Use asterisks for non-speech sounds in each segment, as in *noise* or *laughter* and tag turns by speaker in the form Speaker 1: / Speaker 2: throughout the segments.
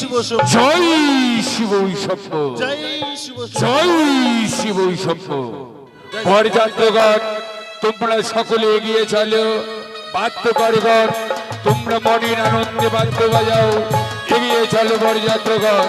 Speaker 1: শিব শম্ভু
Speaker 2: জয় শিব শম্ভ
Speaker 1: জয় শিব শম্ভু
Speaker 2: জয় শিব শম্ভ বরযাত্রগণ তোমরা সকলে এগিয়ে চলো। বাদ্যকারীগণ তোমরা মনের আনন্দে বাদ্য বাজাও। এগিয়ে চলো বরযাত্রগণ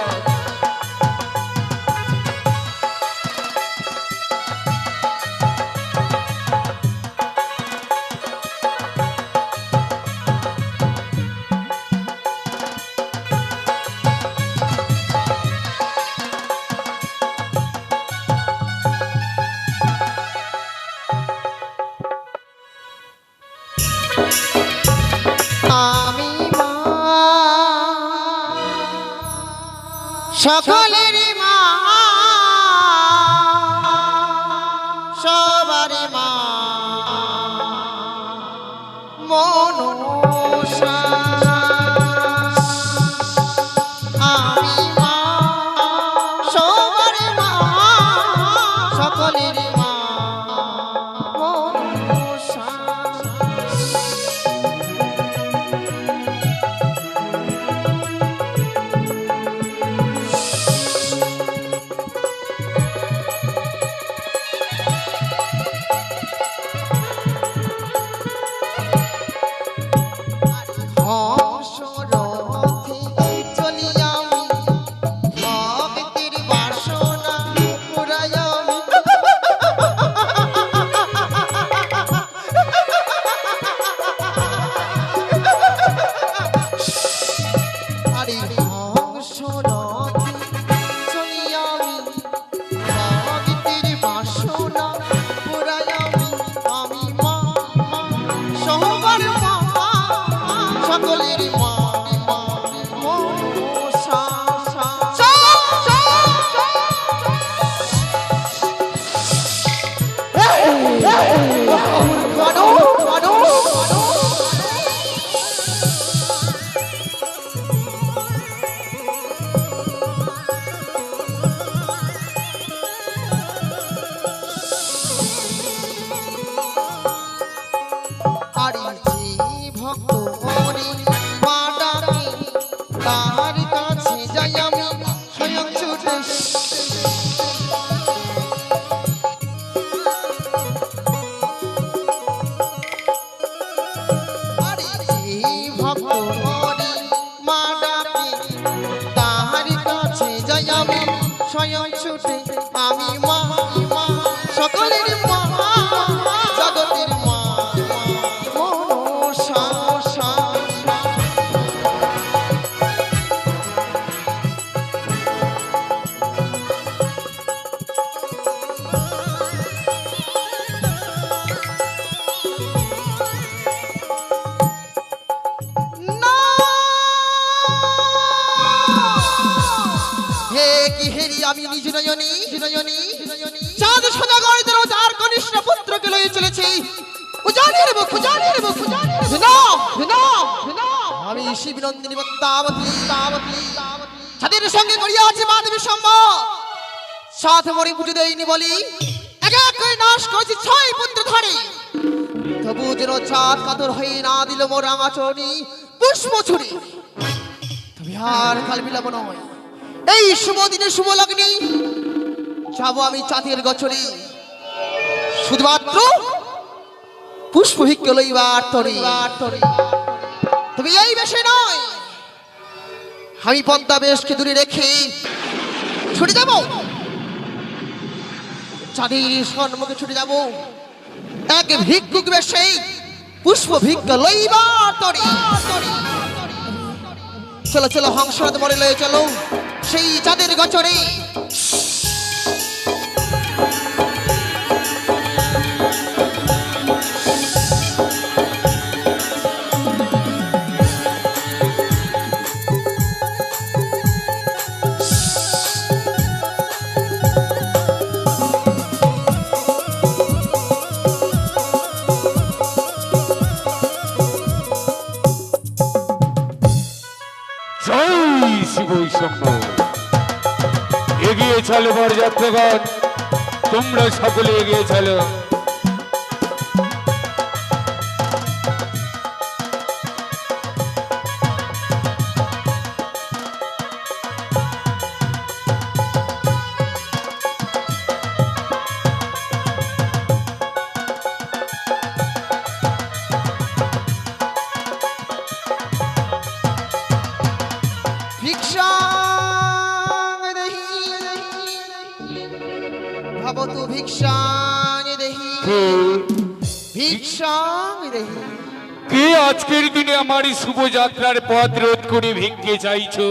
Speaker 3: সকলের মা সবার মা। তাবতী ছাদের সঙ্গে করিয়াছি মাধবী সম্ভব মরি পুজো দেয়নি বলি। এক নাশ করেছি ছয় পুত্র ধরে। তবু যেন চাঁদ কাতর হয়ে না দিল মোর রাঙাচরণী পুষ্প ছুরি। তবে আর কাল নয়। এই শুভ দিনে শুভ লগ্নে। যাব আমি চাঁদের গছরে। শুধুমাত্র পুষ্প ভিক্ষ লইবার তরে। তবে এই বেশে নয়। আমি পদ্মা বেশকে দূরে রেখে ছুটে যাব। চাঁদের সম্মুখে ছুটে যাব। এক ভিক্ষুক বেশে পুষ্প ভিক্ষ লইবার তরে। চলো চলো হংসনাথ মরে লয়ে চলো। সেই চাঁদের গচরে
Speaker 2: চলো বরযাত্রগণ তোমরা সকলে এগিয়ে চলো। আমার শুভযাত্রার পথ রোধ করে ভিক্ষে চাইছো।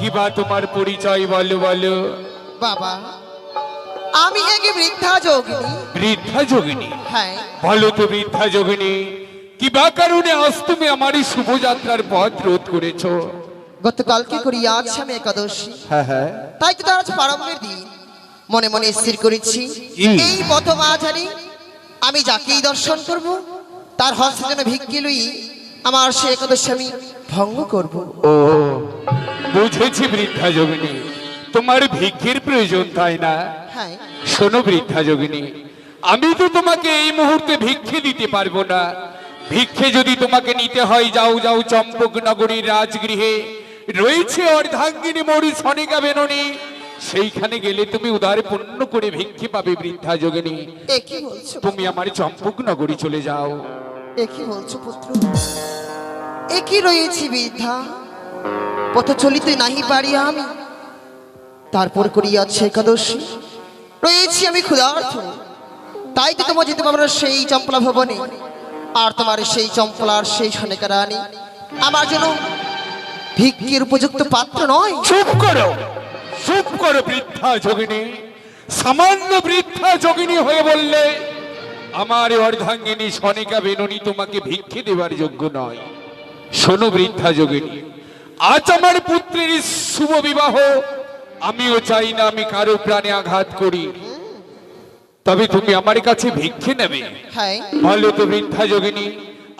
Speaker 2: কিবা তোমার পরিচয় বলো বলো?
Speaker 3: বাবা আমি এক বৃদ্ধা যোগিনী?
Speaker 2: বৃদ্ধা যোগিনী?
Speaker 3: হ্যাঁ।
Speaker 2: বলো তো বৃদ্ধা যোগিনী কিবা কারণে আজ তুমি আমার এই শুভযাত্রার পথ রোধ করেছ?
Speaker 3: গতকালকে করি আজ আমি একাদশী।
Speaker 2: হ্যাঁ হ্যাঁ।
Speaker 3: তাই তো তার আজ প্রারম্ভের দিন। মনে মনে স্থির করেছি এই পথ মাঝারি আমি যাকেই দর্শন করব তার হস্তে যেন ভিক্ষে লই আমার সে একাদশী আমি ভঙ্গ করব।
Speaker 2: ও বুঝেছি বৃদ্ধা যোগিনী। তোমার ভিক্ষের প্রয়োজন তাই না?
Speaker 3: হ্যাঁ।
Speaker 2: শোনো বৃদ্ধা যোগিনী আমি তো তোমাকে এই মুহূর্তে ভিক্ষে দিতে পারব না। ভিক্ষে যদি তোমাকে নিতে হয় যাও যাও চম্পক নগরীর রাজগৃহে। রয়েছে অর্ধাঙ্গিনী মরু সনিকা বেননি। সেইখানে গেলে তুমি উদার পূর্ণ করে ভিক্ষে পাবে বৃদ্ধা যোগিনী। তুমি আমার চম্পক নগরী চলে যাও।
Speaker 3: এ কি বলছো পুত্র। এ কি রয়েছি বৃদ্ধা। পথ চলিতে নাহি পারি আমি। তারপর করিয়াছে একাদশী। রয়েছি আমি ক্ষুধার্থ তাই তো তোমার যেতে পারব সেই চম্পলা ভবনে। আর তোমার সেই চম্পলার সেই সনেকা রানী। আমার জন্য ভিক্ষের উপযুক্ত পাত্র নয়।
Speaker 2: চুপ করো। চুপ করো বৃদ্ধা যোগিনী। সামান্য বৃদ্ধা যোগিনী হয়ে বললে আমার অর্ধাঙ্গিনী সনিকা বেননি তোমাকে ভিক্ষে দেবার যোগ্য নয়। শোনো বৃদ্ধা যোগিনী আজ আমার পুত্রের শুভ বিবাহ আমিও চাই না আমি কারও প্রাণে আঘাত করি। তবে তুমি আমার কাছে ভিক্ষে নেবে।
Speaker 3: হ্যাঁ
Speaker 2: বলো তো বৃদ্ধা যোগিনী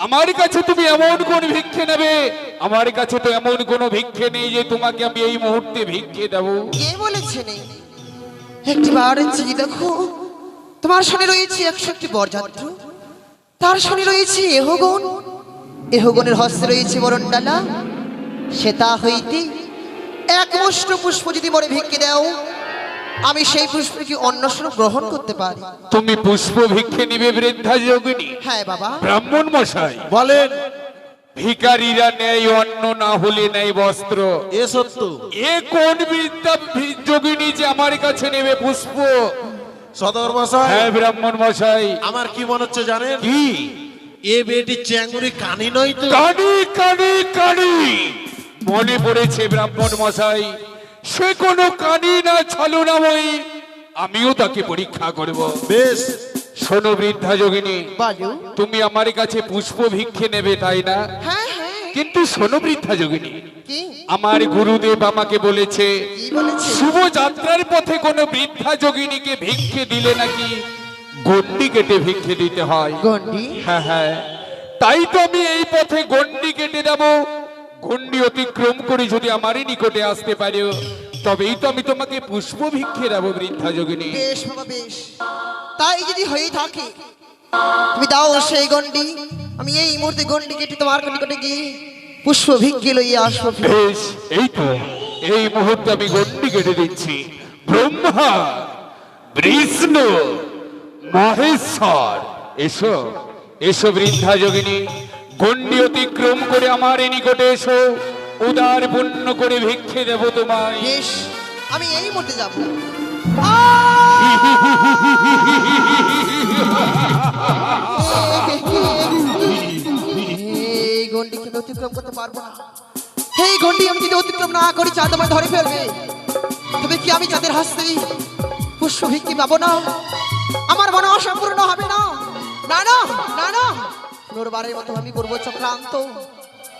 Speaker 2: আমার কাছে তুমি এমন কোন ভিক্ষে নেবে? আমার কাছে তো এমন কোন ভিক্ষে নেই যে তোমাকে আমি এই মুহূর্তে ভিক্ষে দেবো।
Speaker 3: কে বলেছে নেই? একটি বার দেখো। তোমার সঙ্গে রয়েছে একশো একটি বরযাত্র। তার সঙ্গে রয়েছে এহগণ। এহগণের হস্তে রয়েছে বরণডালা। সেতা হইতে এক মুষ্ট পুষ্প যদি মরে ভিক্ষে দাও আমি সেই পুষ্পকে অন্নস্বরূপ গ্রহণ করতে পারি।
Speaker 2: তুমি পুষ্প ভিক্ষে নিবে বৃদ্ধা যোগিনী
Speaker 3: হ্যাঁ বাবা।
Speaker 2: ব্রাহ্মণ মশাই।
Speaker 1: বলেন।
Speaker 2: ভিকারীরা নেই অন্ন না হলে নেই বস্ত্র।
Speaker 1: এ সত্য।
Speaker 2: এ কোন বৃদ্ধা ভি- যোগিনী যে আমার কাছে নেবে পুষ্প?
Speaker 1: সদর মশাই।
Speaker 2: হ্যাঁ ব্রাহ্মণ মশাই।
Speaker 1: আমার কি মনে হচ্ছে জানেন?
Speaker 2: কি?
Speaker 1: এ বেটি চ্যাঙ্গুরি কানি নয় তো?
Speaker 2: কানি কানি কানি। মনে পড়েছে ব্রাহ্মণ মশাই সে কোনো কানি না ছলনাময়ী। আমিও তাকে পরীক্ষা করব।
Speaker 1: বেশ।
Speaker 2: শোনো বৃদ্ধা যোগিনী তুমি আমার কাছে পুষ্প ভিক্ষে নেবে তাই না?
Speaker 3: হ্যাঁ হ্যাঁ।
Speaker 2: কিন্তু শোনো বৃদ্ধা যোগিনী
Speaker 3: কি?
Speaker 2: আমার গুরুদেব আমাকে বলেছে
Speaker 3: কি বলেছে?
Speaker 2: শুভ যাত্রার পথে কোনো বৃদ্ধা যোগিনীকে ভিক্ষে দিলে নাকি গন্ডি কেটে ভিক্ষে দিতে হয়।
Speaker 3: গন্ডি
Speaker 2: হ্যাঁ হ্যাঁ। তাই তো আমি এই পথে গন্ডি কেটে দেব। গন্ডি অতিক্রম করে যদি আমারই নিকটে আসতে পারো তবেই তো আমি তোমাকে পুষ্প ভিক্ষে দেবো বৃদ্ধা যোগিনী।
Speaker 3: বেশ বাবা বেশ। তাই যদি হয়ে থাকে তুমি দাও সেই গন্ডি আমি এই মুহূর্তে গন্ডি কেটে তোমার নিকটে গিয়ে পুষ্প ভিক্ষে লইয়া আসব
Speaker 2: বেশ এই তো এই মুহূর্তে আমি গন্ডি কেটে দিচ্ছি। ব্রহ্মা বিষ্ণু মহেশ্বর। এসো এসো বৃদ্ধা যোগিনী গন্ডি অতিক্রম করে আমার এ নিকটে এসো। উদার পুণ্য করে ভিক্ষে দেব তোমায়।
Speaker 3: বেশ আমি এই মুহূর্তে যাব। *laughs* অতিক্রম করতে পারব না। এই গন্ডি আমি যদি অতিক্রম না করি চাঁদ আমায় ধরে ফেলবে, তবে কি আমি চাঁদের হাসতে পুষ্প ভিক্ষি পাবো না? আমার মনে অসম্পূর্ণ হবে না? না না না না। পুনর্বারের মতো আমি করব চক্রান্ত।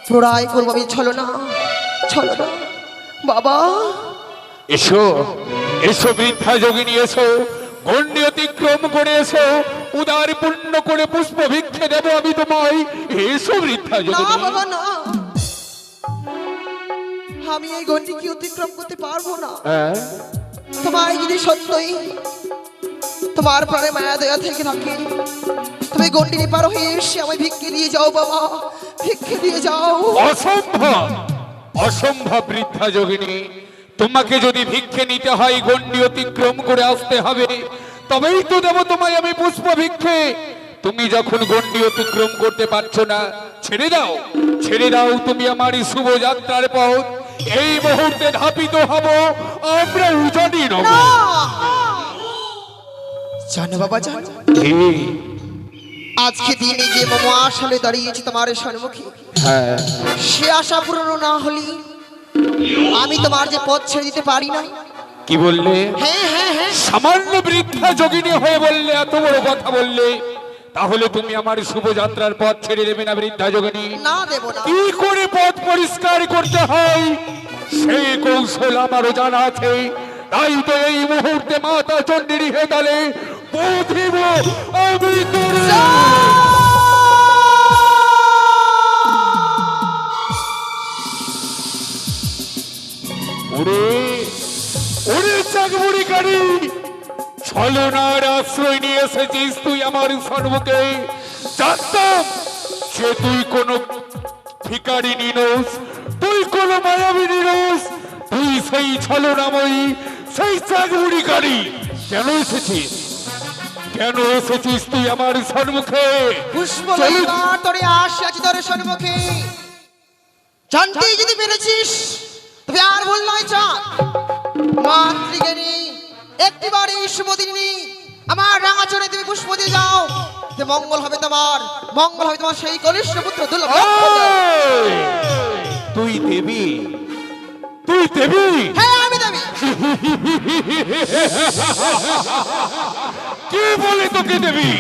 Speaker 3: পুনরায় করব আমি ছলো না ছলো না বাবা।
Speaker 2: এসো এসো বৃদ্ধা যোগিনী, এসো। গন্ডি অতিক্রম করে এসো উদার পূর্ণ করে পুষ্প ভিক্ষে দেব আমি তোমায়। এসো বৃদ্ধা
Speaker 3: আমি এই গন্ডিকে অতিক্রম করতে পারব না?
Speaker 2: হ্যাঁ।
Speaker 3: তোমার যদি সত্যই তোমার প্রাণে মায়া দেয়া থেকে থাকে তুমি গন্ডি পার হয়ে এসে আমায় ভিক্ষে দিয়ে যাও বাবা ভিক্ষে দিয়ে যাও।
Speaker 2: অসম্ভব অসম্ভব বৃদ্ধা যোগিনী। তোমাকে যদি ভিক্ষে নিতে হয় গন্ডি অতিক্রম করে আসতে হবে তবেই তো দেবো তোমায় আমি পুষ্প ভিক্ষে। তুমি যখন গন্ডি অতিক্রম করতে পারছ না ছেড়ে দাও ছেড়ে দাও তুমি আমার শুভ যাত্রার পথ। এই মুহূর্তে ধাপিত হব আমরা উজানি নব।
Speaker 3: জানো বাবা জানো। আজকে দিনে যে মামা আসালে দাঁড়িয়েছি তোমার সম্মুখে
Speaker 2: হ্যাঁ।
Speaker 3: সে আশা পূরণ না হলে আমি তোমার যে পথ ছেড়ে দিতে পারি না।
Speaker 2: কি বললে?
Speaker 3: হ্যাঁ হ্যাঁ হ্যাঁ।
Speaker 2: সামান্য বৃদ্ধা যোগিনী হয়ে বললে এত বড় কথা বললে তাহলে তুমি আমার শুভযাত্রার পথ ছেড়ে দেবে না বৃদ্ধা যোগিনী?
Speaker 3: না দেব না।
Speaker 2: কি করে পথ পরিষ্কার করতে হয়? সেই কৌশল আমারও জানা আছে। তাই তো এই মুহূর্তে মাতা চণ্ডীর হেতালে বুঝিব আমি তোরে। ওরে ওরে চাকবুড়ি গাড়ি ছলনার আশ্রয় নিয়ে এসেছিস তুই আমার সর্বকে। জানতাম যে তুই কোন ভিকারি নিনোস তুই কোন মায়াবী নিনোস তুই সেই ছলনাময়ী সেই চাকবুড়ি গাড়ি কেন। এসেছিস? কেন এসেছিস তুই আমার সন্মুখে
Speaker 3: পুষ্প তোরে আসি আছি তোর সম্মুখে জানতেই যদি পেরেছিস তবে আর ভুল নয় চাঁদ মাতৃগেনি একটিবার এই শুভ দিনে আমার রাঙা চড়ে তুমি পুষ্প দিয়ে যাও। যে মঙ্গল হবে তোমার মঙ্গল হবে তোমার সেই কনিষ্ঠ পুত্র দুর্লভ
Speaker 2: তুই দেবী তুই দেবী।
Speaker 3: হ্যাঁ আমি দেবী।
Speaker 2: কে বলে তোকে দেবী?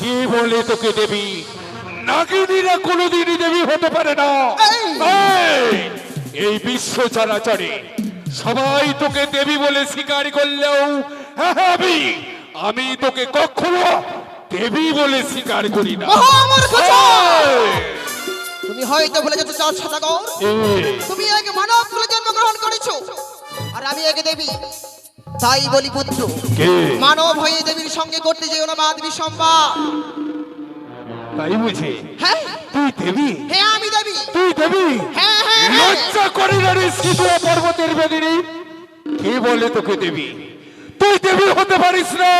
Speaker 2: কে বলে তোকে দেবী? নাগিনীরা কোনোদিনই দেবী হতে পারে না।
Speaker 3: এই!
Speaker 2: বিশ্ব চরাচরে সবাই তোকে দেবী বলে স্বীকার করলেও হ্যাঁ, হ্যাঁ, আমি আমি তোকে কখনো দেবী বলে স্বীকার করি না! এই!
Speaker 3: তুমি হয়তো বলে যেতে চাও সদাগর! তুমি এক মানব কুলে জন্মগ্রহণ করেছ আর আমি এক দেবী তাই বলি পুত্র মানব হয়ে দেবীর সঙ্গে করতে যেও না বাদ বিসম্বাদ
Speaker 2: তাই বুঝি?
Speaker 3: হ্যাঁ।
Speaker 2: তুই দেবী?
Speaker 3: হ্যাঁ আমি দেবী।
Speaker 2: তুই দেবী?
Speaker 3: হ্যাঁ হ্যাঁ
Speaker 2: লজ্জা করি না রে পর্বতের বেদিনী। কে বলে তোকে দেবী? তুই দেবী হতে পারিস না।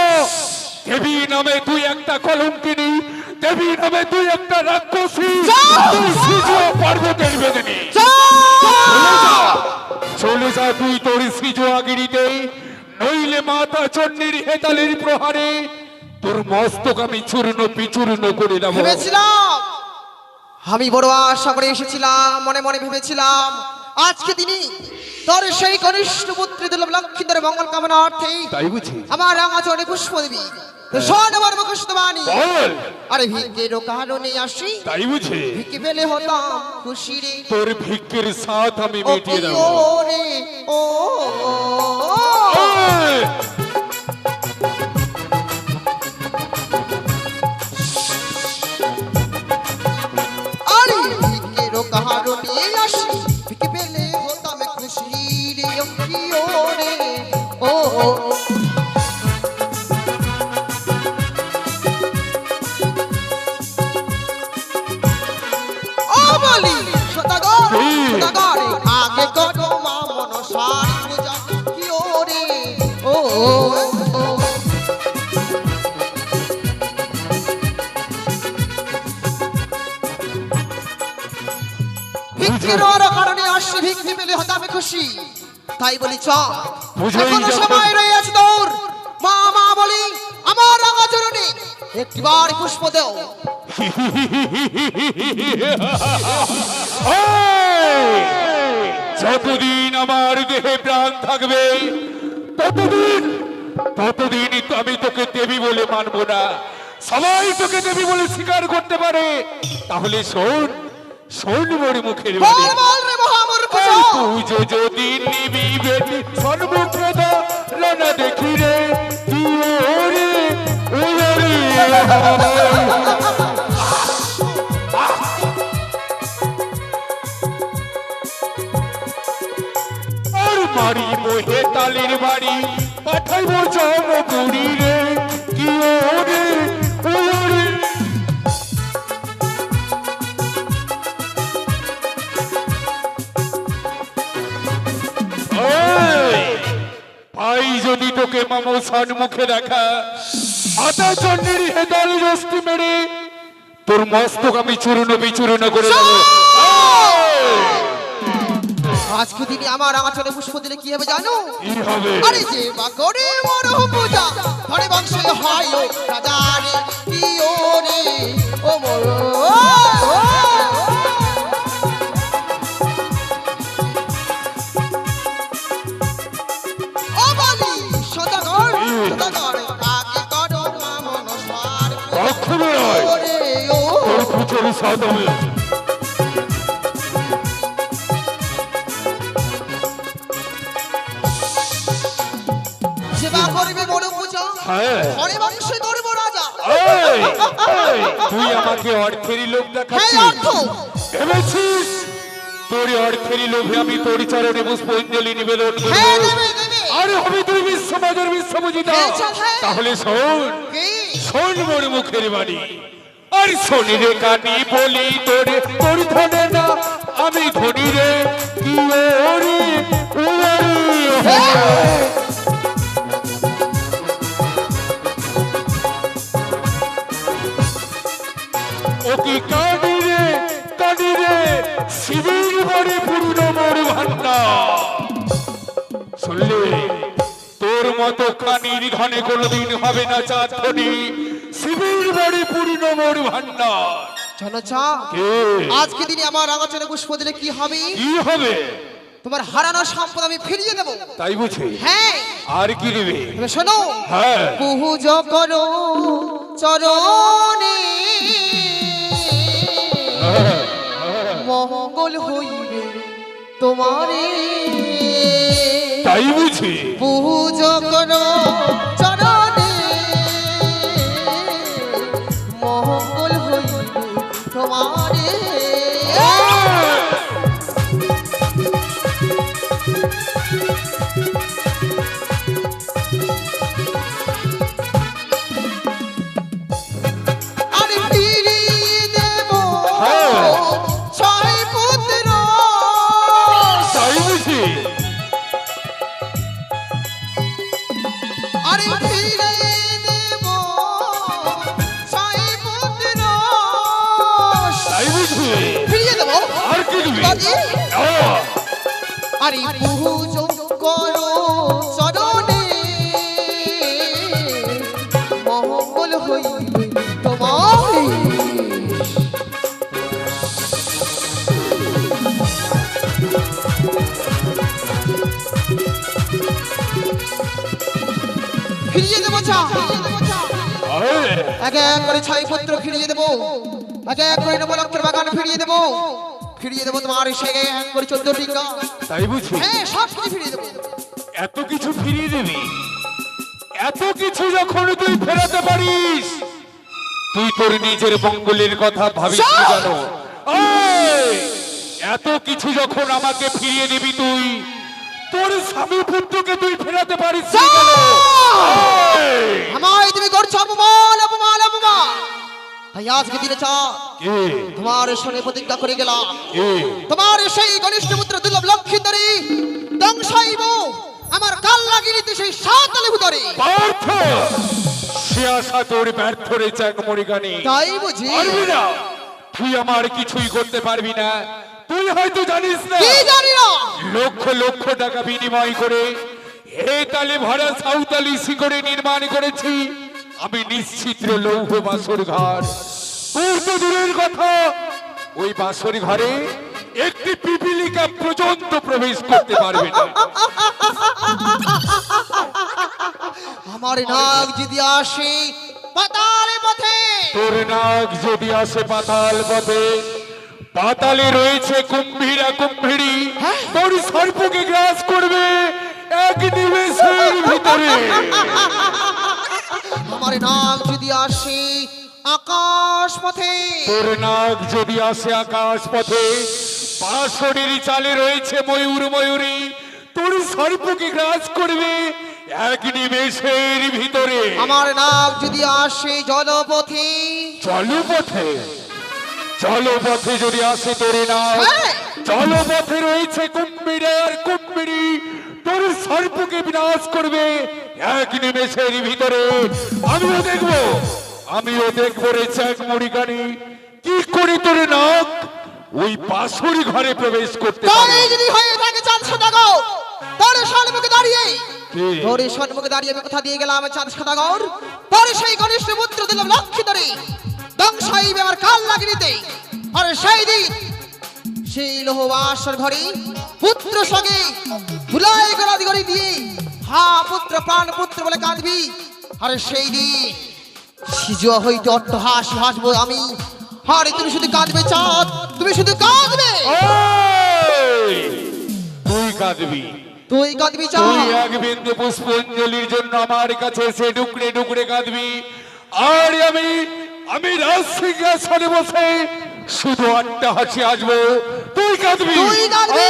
Speaker 2: দেবী নামে তুই একটা কলঙ্কিনী। দেবী নামে তুই একটা রাক্ষসী। তুই পর্বতের বেদিনী। চলে! যা। তুই তোর সিজোয়াগিরিতে নইলে মাতা চন্ডীর হেতালের প্রহারে। তোর মস্তক আমি চূর্ণ বিচূর্ণ করে দেবো
Speaker 3: ভেবেছিলাম। আমি বড় আশা করে এসেছিলাম মনে মনে ভেবেছিলাম। আজকে তিনি তোর সেই কনিষ্ঠ পুত্র দুর্লভ লক্ষ্মীদের মঙ্গল কামনার্থে
Speaker 2: তাই বুঝি?
Speaker 3: আমার রাঙাচরণে পুষ্প দেবী আরে ভিকের কারণে আসি।
Speaker 2: তাই বুঝি?
Speaker 3: ভিকে পেলে হতাম খুশি রে
Speaker 2: তোর ভিক্ষের সাথ আমি মিটিয়ে দেবো।
Speaker 3: ও রে ও।
Speaker 2: এখনও
Speaker 3: সময় রয়ে তোর মা মা বলি আমার চরণে পুষ্প দেও।
Speaker 2: যতদিন আমার দেহে প্রাণ থাকবে ততদিন ততদিনই তো আমি তোকে দেবী বলে মানবো না। সবাই তোকে দেবী বলে স্বীকার করতে পারে। তাহলে শোন শোন মোর মুখের
Speaker 3: বল
Speaker 2: পুজো। যদি নিবি সন্মুখে না দেখি রে ওরে আর মারি মোহে তালের বাড়ি, পাঠাইব জমপুরি রে কি ওরে তোকে মামসান মুখে দেখা। মাতা চন্ডীর হেদালি রস্তি মেরে। তোর মস্তক আমি চূর্ণ বিচূর্ণ করে দেবো।
Speaker 3: আজকে দিনে আমার আচরণে পুষ্প দিলে কি হবে জানো?
Speaker 2: কি হবে?
Speaker 3: আরে যে বা করে মর পূজা। ধরে বংশে হয় ও রাজারে কি ওরে ও মোর।
Speaker 2: পুজোর সাদমে
Speaker 3: সেবা করবে বড় পূজা
Speaker 2: হ্যাঁ
Speaker 3: ধরে বংশে করব রাজা
Speaker 2: তুই আমাকে অর্থেরই লোক
Speaker 3: হ্যাঁ
Speaker 2: দেখাচ্ছিস ভেবেছিস তোর অর্থেরই লোভে আমি তোর চরণে পুষ্পাঞ্জলি নিবেদন
Speaker 3: হ্যাঁ
Speaker 2: করব
Speaker 3: দেবে
Speaker 2: হবে তুই বিশ্ববাজার বিশ্বমজিতা।
Speaker 3: হ্যাঁ, হ্যাঁ।
Speaker 2: তাহলে শোন শোন মোর মুখের বাণী আর শনি রে কানি বলি তোরে, তোর ধনে না, আমি ধনী রে ওরে ওরে শুনলে, তোর মতো কানির ঘনে কোনোদিন হবে না চাঁদনি শিবির বড়ে পূর্ণ মোর ভান্ডার।
Speaker 3: জানো চা
Speaker 2: কে?
Speaker 3: আজকে দিনে আমার আগাচনে পুষ্প দিলে কি হবে?
Speaker 2: কি হবে?
Speaker 3: তোমার হারানো সম্পদ আমি ফিরিয়ে দেবো।
Speaker 2: তাই বুঝি
Speaker 3: হ্যাঁ।
Speaker 2: আর কি নেবে
Speaker 3: তুমি শোনো।
Speaker 2: হ্যাঁ।
Speaker 3: পুজ করো চরণে। মঙ্গল হইবে তোমারে।
Speaker 2: তাই বুঝি
Speaker 3: পুজ করো ফিরিয়ে দেব? দেব
Speaker 2: আর কি নেবে
Speaker 3: আরে পুজ এক এক করে ছয় পুত্র ফিরিয়ে দেবো। এক এক করে নবলক্ষের বাগান ফিরিয়ে দেবো। ফিরিয়ে দেবো তোমার সে এক করে চোদ্দ টিকা
Speaker 2: তাই বুঝি
Speaker 3: হ্যাঁ সব কিছু ফিরিয়ে দেবো।
Speaker 2: এত কিছু ফিরিয়ে দিবি? এত কিছু যখন তুই ফেরাতে পারিস তুই তোর নিজের মঙ্গলের কথা ভাবিস না কেন এত কিছু যখন আমাকে ফিরিয়ে দিবি তুই তোর স্বামী পুত্রকে তুই ফেরাতে পারিস না কেন?
Speaker 3: আমায় তুমি করছ অপমান অপমান অপমান। তাই আজকে দিনে চা।
Speaker 2: কে?
Speaker 3: তোমার সঙ্গে প্রতিজ্ঞা করে গেলাম। তোমার সেই ঘনিষ্ঠ পুত্র দুর্লভ লক্ষিন্দরী দংশাইব আমার কাল লাগিনিতে সেই সাতলে ভিতরে
Speaker 2: পার্থ! সে আশা তোর ব্যর্থ রে চাকমরি গানি
Speaker 3: তাই বুঝি।
Speaker 2: তুই আমার কিছুই করতে পারবি না। তুই হয়তো জানিস না।
Speaker 3: কি জানি না?
Speaker 2: লক্ষ লক্ষ টাকা বিনিময় করে হে তালে ভরা সাঁওতালি শিকড়ে নির্মাণ করেছি। আমি নিশ্চিত্র লৌহ বাসর ঘর। দূরের কথা ওই বাসর ঘরে একটি পিপিলিকা পর্যন্ত প্রবেশ করতে পারবে না।
Speaker 3: আমার নাক যদি আসে পাতালে পথে।
Speaker 2: তোর নাক যদি আসে পাতাল পথে পাতালে রয়েছে কুম্ভীরা কুম্ভীরি। তোর সর্পকে গ্রাস করবে এক নিমেষের ভিতরে।
Speaker 3: আমার নাক যদি আসে আকাশ পথে
Speaker 2: তোর নাক যদি আসে আকাশ পথে পাঁচশোটির চালে রয়েছে ময়ূর ময়ূরী। তোর সর্পকে গ্রাস করবে? এক নিমেষের ভিতরে।
Speaker 3: আমার নাক যদি আসে জলপথে
Speaker 2: জলপথে? জলপথে যদি আসে তোর নাক
Speaker 3: হ্যাঁ।
Speaker 2: জলপথে রয়েছে কুম্ভীরে আর কুম্ভীরি। তোর সর্পকে বিনাশ করবে। এক নিমেষের ভিতরে আমিও দেখব। আমিও দেখব রে চ্যাক মুড়িগানি কি করে তোর নাক ওই পাশুরি ঘরে প্রবেশ করতে
Speaker 3: তাই
Speaker 2: পারে
Speaker 3: যদি হয়ে থাকে চা সদাগর তোর সম্মুখে দাঁড়িয়ে? তোর সম্মুখে দাঁড়িয়ে আমি কথা দিয়ে গেলাম চাঁদ সদাগর তোর সেই ঘনিষ্ঠ পুত্র দিলাম লক্ষ্মী ধরে। দংশাইবে আমার কাল লাগিতে আর সেই দিন সেই লোহবাসর ঘরে পুত্র সঙ্গে ভুলাই গড়ি দিয়ে হা পুত্র প্রাণ পুত্র বলে কাঁদবি আর সেই দিন সিজুয়া হইতে অট্টহাস হাসবো আমি। আরে তুমি শুধু কাঁদবে চাঁদ তুমি শুধু কাঁদবে।
Speaker 2: তুই কাঁদবি।
Speaker 3: তুই কাঁদবি
Speaker 2: তুই
Speaker 3: চাঁদ
Speaker 2: এক বিন্দু পুষ্পাঞ্জলির জন্য আমার কাছে এসে ডুকরে ডুকরে কাঁদবি। আর আমি আমি রাজসিংহাসনে বসে শুধু আটটা হাসি আসব তুই কাঁদবি
Speaker 3: তুই কাঁদবি।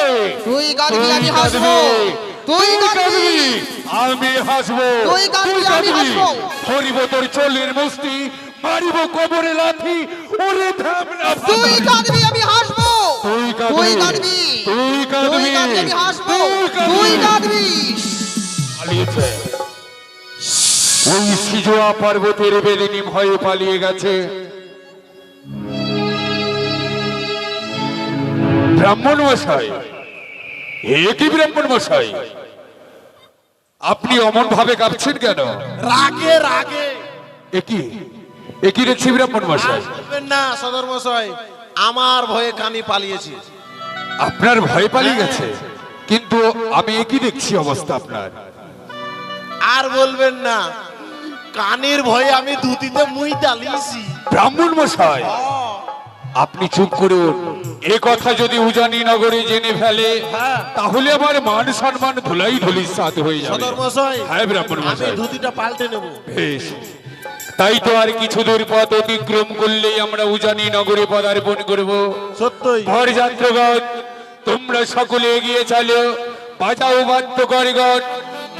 Speaker 2: ওই!
Speaker 3: তুই কাঁদবি, আমি হাসবো। তুই
Speaker 2: তুই
Speaker 3: কাঁদবি।
Speaker 2: আমি হাসবো
Speaker 3: তুই কাঁদবি, আমি হাসবো।
Speaker 2: ধরিব তোর চল্লির মুস্তি মারিব কবরে লাথি ওরে ধামনা
Speaker 3: তুই কাঁদবি আমি হাসবো
Speaker 2: তুই কাঁদবি।
Speaker 3: তুই কাঁদবি
Speaker 2: তুই কাঁদবি।
Speaker 3: তুই কাঁদবি আমি হাসবো তুই কাঁদবি
Speaker 2: পালিয়েছে ওই সিজোয়া পর্বতের বেদিনী ভয়ে পালিয়ে গেছে ব্রাহ্মণ মশাই। এ কি ব্রাহ্মণ মশাই? আপনি অমন ভাবে কাঁপছেন কেন?
Speaker 1: রাগে রাগে।
Speaker 2: একই একই দেখছি ব্রাহ্মণ মশাই?
Speaker 1: বলবেন না সদর মশাই। আমার ভয়ে কানি পালিয়েছি।
Speaker 2: আপনার ভয় পালিয়ে গেছে কিন্তু আমি একই দেখছি অবস্থা আপনার?
Speaker 1: আর বলবেন না কানের ভয়ে আমি ধুতিতে মুই ডালিয়েছি।
Speaker 2: ব্রাহ্মণ মশাই আপনি চুপ করুন। এ কথা যদি উজানি নগরে জেনে ফেলে
Speaker 1: হ্যাঁ।
Speaker 2: তাহলে আমার মান সম্মান ধুলাই ধুলির সাথ হয়ে যাবে।
Speaker 1: সদর মশাই
Speaker 2: হ্যাঁ ব্রাহ্মণ
Speaker 1: আমি
Speaker 2: মশাই।
Speaker 1: ধুতিটা পাল্টে নেব।
Speaker 2: বেশ। তাই তো আর কিছু দূর পথ অতিক্রম করলেই আমরা উজানি নগরে পদার্পণ করব।
Speaker 1: সত্যই।
Speaker 2: বরযাত্রগণ তোমরা সকলে এগিয়ে চলো বাজাও বাদ্যকরগণ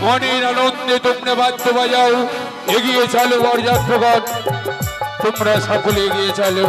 Speaker 2: মনের আনন্দে তোমরা বাদ্য বাজাও। এগিয়ে চলো বরযাত্রগণ তোমরা সকলে এগিয়ে চলো